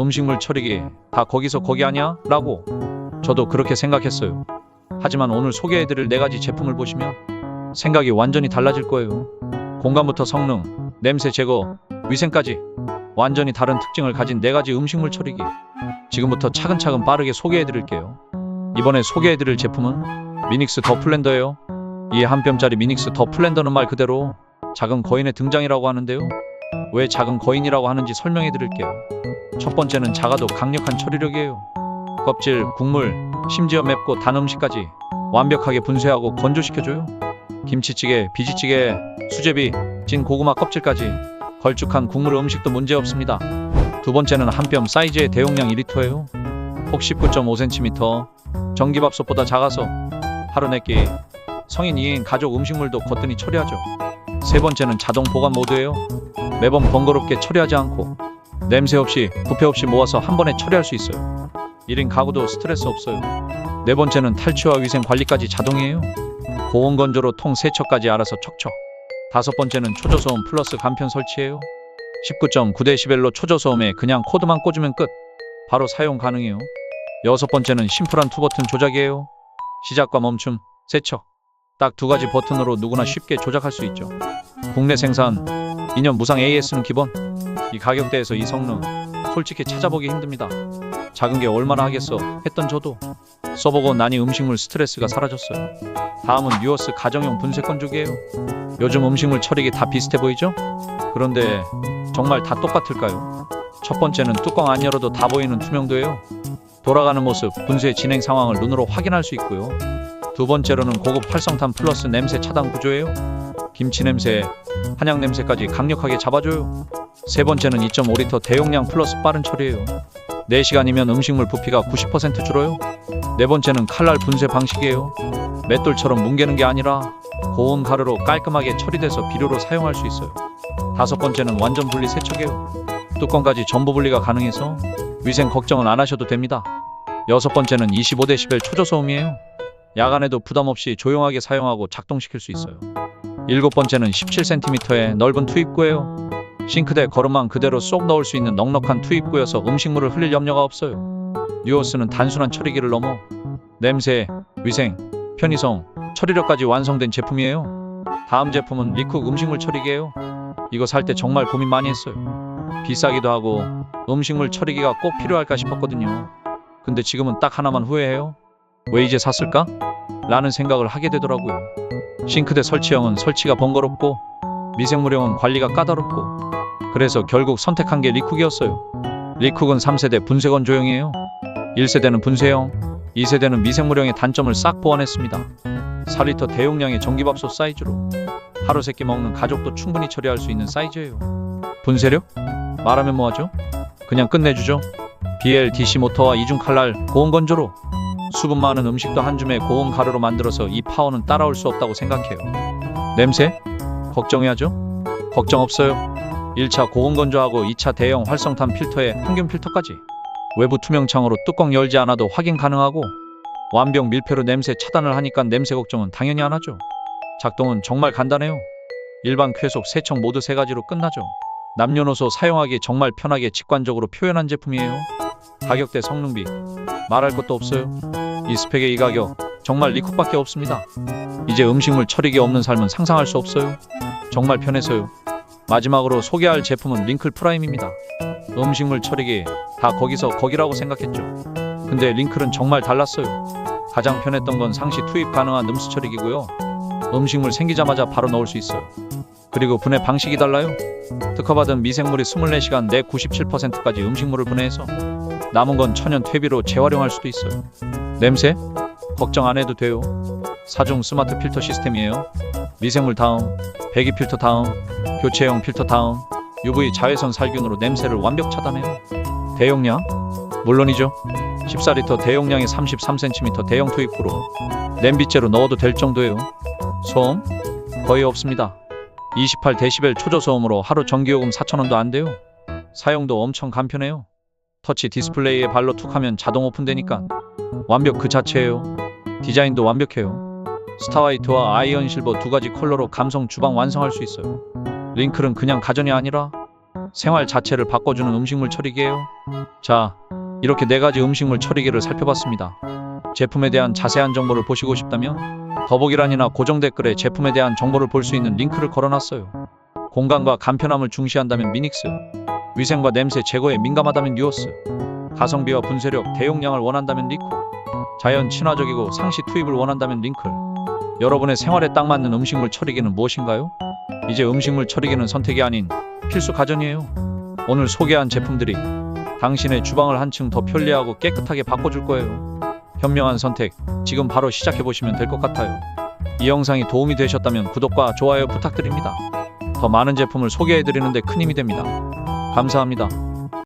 음식물 처리기 다 거기서 거기 아니야? 라고 저도 그렇게 생각했어요. 하지만 오늘 소개해드릴 네 가지 제품을 보시면 생각이 완전히 달라질 거예요. 공간부터 성능, 냄새 제거, 위생까지 완전히 다른 특징을 가진 네 가지 음식물 처리기. 지금부터 차근차근 빠르게 소개해드릴게요. 이번에 소개해드릴 제품은 미닉스 더 플랜더예요. 이 한 뼘짜리 미닉스 더 플랜더는 말 그대로 작은 거인의 등장이라고 하는데요. 왜 작은 거인이라고 하는지 설명해 드릴게요. 첫 번째는 작아도 강력한 처리력이에요. 껍질, 국물, 심지어 맵고 단 음식까지 완벽하게 분쇄하고 건조시켜줘요. 김치찌개, 비지찌개, 수제비, 찐 고구마 껍질까지 걸쭉한 국물 음식도 문제 없습니다. 두 번째는 한 뼘 사이즈의 대용량 2리터예요. 폭 19.5cm, 전기밥솥보다 작아서 하루 네끼 성인 2인 가족 음식물도 거뜬히 처리하죠. 세 번째는 자동 보관 모드예요. 매번 번거롭게 처리하지 않고 냄새 없이 부패 없이 모아서 한 번에 처리할 수 있어요. 1인 가구도 스트레스 없어요. 네 번째는 탈취와 위생 관리까지 자동이에요. 고온 건조로 통 세척까지 알아서 척척. 다섯 번째는 초저소음 플러스 간편 설치예요. 19.9dB로 초저소음에 그냥 코드만 꽂으면 끝. 바로 사용 가능해요. 여섯 번째는 심플한 투 버튼 조작이에요. 시작과 멈춤, 세척. 딱 두 가지 버튼으로 누구나 쉽게 조작할 수 있죠. 국내 생산 2년 무상 AS는 기본. 이 가격대에서 이 성능 솔직히 찾아보기 힘듭니다. 작은 게 얼마나 하겠어 했던 저도 써보고 나니 음식물 스트레스가 사라졌어요. 다음은 뉴어스 가정용 분쇄 건조기예요. 요즘 음식물 처리기 다 비슷해 보이죠? 그런데 정말 다 똑같을까요? 첫 번째는 뚜껑 안 열어도 다 보이는 투명도예요. 돌아가는 모습, 분쇄 진행 상황을 눈으로 확인할 수 있고요. 두 번째로는 고급 활성탄 플러스 냄새 차단 구조예요. 김치 냄새, 한약 냄새까지 강력하게 잡아줘요. 세 번째는 2.5리터 대용량 플러스 빠른 처리예요. 4시간이면 음식물 부피가 90% 줄어요. 네 번째는 칼날 분쇄 방식이에요. 맷돌처럼 뭉개는 게 아니라 고온 가루로 깔끔하게 처리돼서 비료로 사용할 수 있어요. 다섯 번째는 완전 분리 세척이에요. 뚜껑까지 전부 분리가 가능해서 위생 걱정은 안 하셔도 됩니다. 여섯 번째는 25dB 초저소음이에요. 야간에도 부담 없이 조용하게 사용하고 작동시킬 수 있어요. 일곱 번째는 17cm의 넓은 투입구예요. 싱크대 거름만 그대로 쏙 넣을 수 있는 넉넉한 투입구여서 음식물을 흘릴 염려가 없어요. 뉴어스는 단순한 처리기를 넘어 냄새, 위생, 편의성, 처리력까지 완성된 제품이에요. 다음 제품은 리쿡 음식물 처리기예요. 이거 살 때 정말 고민 많이 했어요. 비싸기도 하고 음식물 처리기가 꼭 필요할까 싶었거든요. 근데 지금은 딱 하나만 후회해요. 왜 이제 샀을까? 라는 생각을 하게 되더라고요. 싱크대 설치형은 설치가 번거롭고 미생물형은 관리가 까다롭고 그래서 결국 선택한 게 리쿡이었어요. 리쿡은 3세대 분쇄 건 조형이에요. 1세대는 분쇄형, 2세대는 미생물형의 단점을 싹 보완했습니다. 4리터 대용량의 전기밥솥 사이즈로 하루 세끼 먹는 가족도 충분히 처리할 수 있는 사이즈예요. 분쇄력? 말하면 뭐하죠? 그냥 끝내주죠. BLDC 모터와 이중 칼날 고온 건조로 수분 많은 음식도 한 줌에 고온 가루로 만들어서 이 파워는 따라올 수 없다고 생각해요. 냄새? 걱정해야죠? 걱정 없어요. 1차 고온 건조하고 2차 대형 활성탄 필터에 항균 필터까지 외부 투명창으로 뚜껑 열지 않아도 확인 가능하고 완벽 밀폐로 냄새 차단을 하니까 냄새 걱정은 당연히 안 하죠. 작동은 정말 간단해요. 일반 쾌속 세척 모두 세 가지로 끝나죠. 남녀노소 사용하기 정말 편하게 직관적으로 표현한 제품이에요. 가격대 성능비 말할 것도 없어요. 이 스펙의 이 가격 정말 리쿡밖에 없습니다. 이제 음식물 처리기 없는 삶은 상상할 수 없어요. 정말 편해서요. 마지막으로 소개할 제품은 링클 프라임입니다. 음식물 처리기 다 거기서 거기라고 생각했죠. 근데 링클은 정말 달랐어요. 가장 편했던 건 상시 투입 가능한 음수 처리기고요. 음식물 생기자마자 바로 넣을 수 있어요. 그리고 분해 방식이 달라요. 특허받은 미생물이 24시간 내 97%까지 음식물을 분해해서 남은 건 천연 퇴비로 재활용할 수도 있어요. 냄새? 걱정 안 해도 돼요. 사중 스마트 필터 시스템이에요. 미생물 다음, 배기 필터 다음, 교체형 필터 다음, UV 자외선 살균으로 냄새를 완벽 차단해요. 대용량? 물론이죠. 14리터 대용량의 33cm 대형 투입구로 냄비째로 넣어도 될 정도예요. 소음? 거의 없습니다. 28dB 초저소음으로 하루 전기요금 4,000원도 안 돼요. 사용도 엄청 간편해요. 터치 디스플레이에 발로 툭 하면 자동 오픈되니까 완벽 그 자체예요. 디자인도 완벽해요. 스타화이트와 아이언 실버 두 가지 컬러로 감성 주방 완성할 수 있어요. 링클은 그냥 가전이 아니라 생활 자체를 바꿔주는 음식물 처리기예요. 자, 이렇게 네 가지 음식물 처리기를 살펴봤습니다. 제품에 대한 자세한 정보를 보시고 싶다면 더보기란이나 고정 댓글에 제품에 대한 정보를 볼 수 있는 링크를 걸어놨어요. 공간과 간편함을 중시한다면 미닉스, 위생과 냄새 제거에 민감하다면 뉴어스, 가성비와 분쇄력, 대용량을 원한다면 리코, 자연 친화적이고 상시 투입을 원한다면 링클. 여러분의 생활에 딱 맞는 음식물 처리기는 무엇인가요? 이제 음식물 처리기는 선택이 아닌 필수 가전이에요. 오늘 소개한 제품들이 당신의 주방을 한층 더 편리하고 깨끗하게 바꿔줄 거예요. 현명한 선택, 지금 바로 시작해 보시면 될 것 같아요. 이 영상이 도움이 되셨다면 구독과 좋아요 부탁드립니다. 더 많은 제품을 소개해 드리는데 큰 힘이 됩니다. 감사합니다.